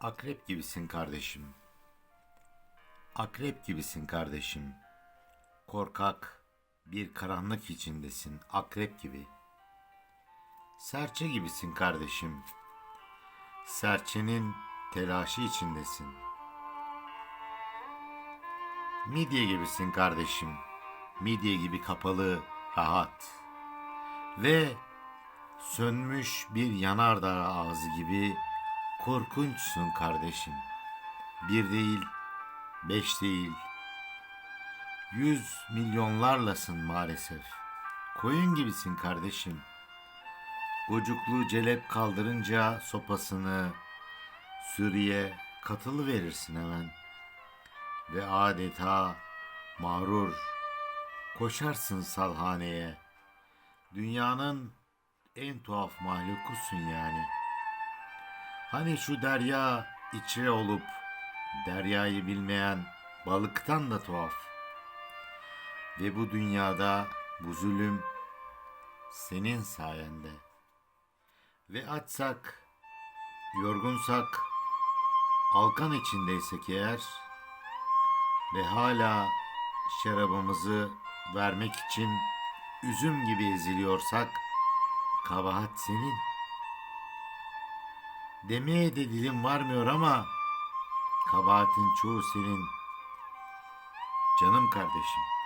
Akrep gibisin kardeşim. Akrep gibisin kardeşim. Korkak bir karanlık içindesin akrep gibi. Serçe gibisin kardeşim. Serçenin telaşı içindesin. Midye gibisin kardeşim. Midye gibi kapalı, rahat. Ve sönmüş bir yanardağ ağzı gibi korkunçsun kardeşim. Bir değil, beş değil, yüz milyonlarlasın maalesef. Koyun gibisin kardeşim. Gocuklu celep kaldırınca sopasını sürüye katılı verirsin hemen. Ve adeta mağrur koşarsın salhaneye. Dünyanın en tuhaf mahlukusun yani. Hani şu derya içre olup deryayı bilmeyen balıktan da tuhaf. Ve bu dünyada bu zulüm senin sayende. Ve açsak, yorgunsak, alkan içindeysek eğer ve hala şarabımızı vermek için üzüm gibi eziliyorsak kabahat senin. Demeye de dilim varmıyor ama kabahatin çoğu senin. Canım kardeşim.